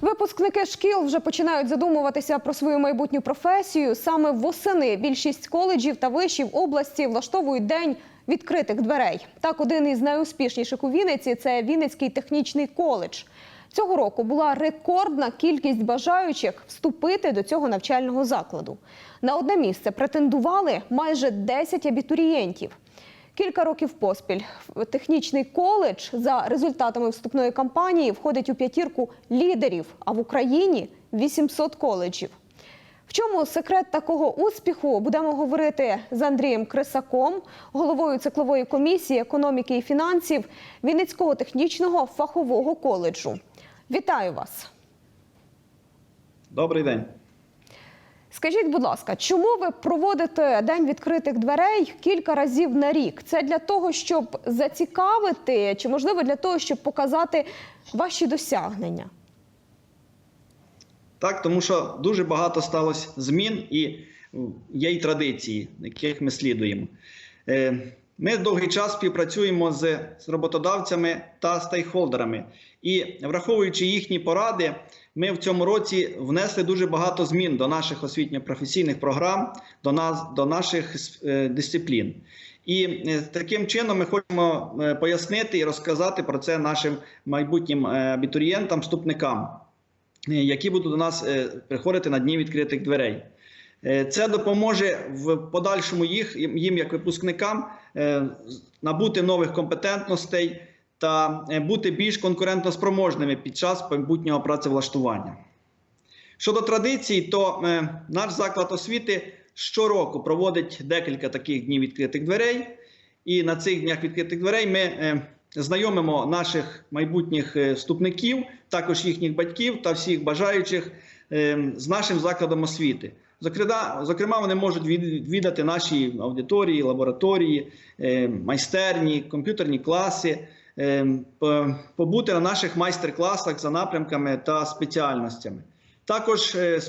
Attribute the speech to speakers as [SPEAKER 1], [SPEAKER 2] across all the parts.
[SPEAKER 1] Випускники шкіл вже починають задумуватися про свою майбутню професію. Саме восени більшість коледжів та вишів області влаштовують день відкритих дверей. Так, один із найуспішніших у Вінниці це Вінницький технічний коледж. Цього року була рекордна кількість бажаючих вступити до цього навчального закладу. На одне місце претендували майже 10 абітурієнтів. Кілька років поспіль технічний коледж за результатами вступної кампанії входить у п'ятірку лідерів, а в Україні 800 коледжів. В чому секрет такого успіху будемо говорити з Андрієм Крисаком, головою циклової комісії економіки і фінансів Вінницького технічного фахового коледжу. Вітаю вас!
[SPEAKER 2] Добрий день.
[SPEAKER 1] Скажіть, будь ласка, чому ви проводите день відкритих дверей кілька разів на рік? Це для того, щоб зацікавити, чи можливо для того, щоб показати ваші досягнення?
[SPEAKER 2] Так, тому що дуже багато сталося змін і є й традиції, яких ми слідуємо. Ми довгий час співпрацюємо з, роботодавцями та стейкхолдерами. І враховуючи їхні поради, ми в цьому році внесли дуже багато змін до наших освітньо-професійних програм, до нас, до наших е, дисциплін. І е, таким чином ми хочемо е, пояснити і розказати про це нашим майбутнім абітурієнтам, вступникам. які будуть до нас приходити на дні відкритих дверей. Це допоможе в подальшому їх їм, як випускникам, набути нових компетентностей та е, бути більш конкурентоспроможними під час майбутнього працевлаштування. Щодо традицій, то е, наш заклад освіти щороку проводить декілька таких днів відкритих дверей. І на цих днях відкритих дверей ми е, знайомимо наших майбутніх е, вступників, також їхніх батьків та всіх бажаючих е, з нашим закладом освіти. Зокрема, вони можуть відвідати наші аудиторії, лабораторії, е, майстерні, комп'ютерні класи, е, побути на наших майстер-класах за напрямками та спеціальностями. Також е,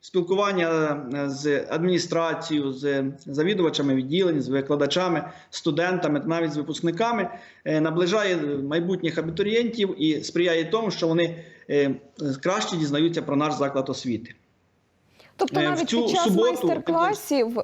[SPEAKER 2] спілкування з адміністрацією, з завідувачами відділень, з викладачами, студентами та навіть з випускниками наближає майбутніх абітурієнтів і сприяє тому, що вони краще дізнаються про наш заклад освіти.
[SPEAKER 1] Тобто,
[SPEAKER 2] Е,
[SPEAKER 1] навіть під час
[SPEAKER 2] суботу-
[SPEAKER 1] майстер-класів,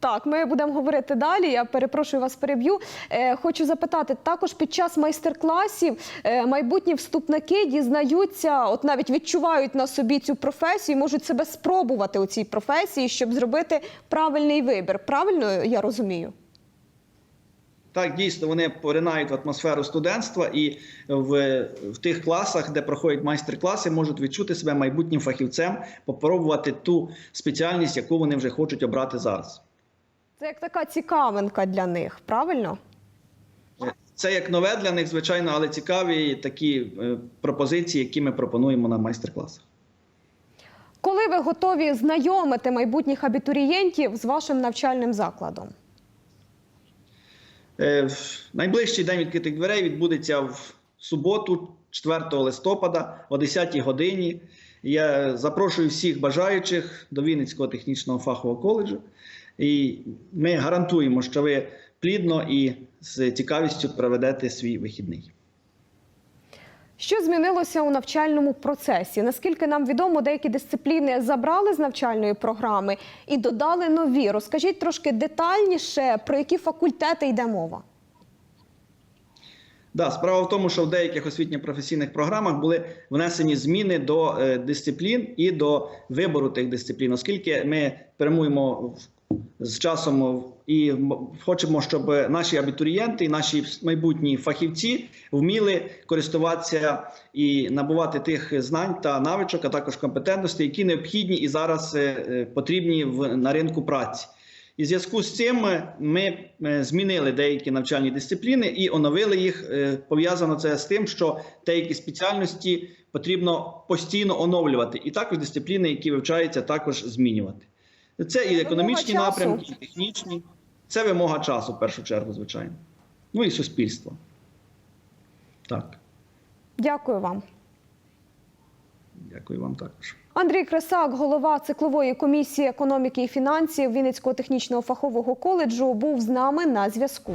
[SPEAKER 1] так, ми будемо говорити далі. Я перепрошую вас, переб'ю. Е, хочу запитати, також під час майстер-класів е, майбутні вступники дізнаються, от навіть відчувають на собі цю професію, можуть себе спробувати у цій професії, щоб зробити правильний вибір. Правильно я розумію?
[SPEAKER 2] Так, дійсно, вони поринають в атмосферу студентства і в, в тих класах, де проходять майстер-класи, можуть відчути себе майбутнім фахівцем, попробувати ту спеціальність, яку вони вже хочуть обрати зараз.
[SPEAKER 1] Це як така цікавинка для них, правильно?
[SPEAKER 2] Це як нове для них, звичайно, але цікаві такі е, пропозиції, які ми пропонуємо на майстер-класах.
[SPEAKER 1] Коли ви готові знайомити майбутніх абітурієнтів з вашим навчальним закладом?
[SPEAKER 2] Е, Найближчий день відкритих дверей відбудеться в суботу, 4 листопада, о 10 годині. Я запрошую всіх бажаючих до Вінницького технічного фахового коледжу. І ми гарантуємо, що ви плідно і з цікавістю проведете свій вихідний.
[SPEAKER 1] Що змінилося у навчальному процесі? Наскільки нам відомо, деякі дисципліни забрали з навчальної програми і додали нові. Розкажіть трошки детальніше, про які факультети йде мова.
[SPEAKER 2] Да, справа в тому, що в деяких освітньо-професійних програмах були внесені зміни до е, дисциплін і до вибору тих дисциплін, оскільки ми прямуємо з часом і хочемо, щоб наші абітурієнти наші майбутні фахівці вміли користуватися і набувати тих знань та навичок, а також компетентностей, які необхідні і зараз е, е, потрібні в, на ринку праці. І в зв'язку з цим е, ми е, змінили деякі навчальні дисципліни і оновили їх. Е, Пов'язано це з тим, що деякі спеціальності потрібно постійно оновлювати, і також дисципліни, які вивчаються, також змінювати. Це і економічні
[SPEAKER 1] вимога
[SPEAKER 2] напрямки, і технічні. Це вимога часу, в першу чергу, звичайно. Ну і суспільство. Так,
[SPEAKER 1] Дякую вам.
[SPEAKER 2] дякую вам також.
[SPEAKER 1] Андрій Кресак, голова циклової комісії економіки і фінансів Вінницького технічного фахового коледжу, був з нами на зв'язку.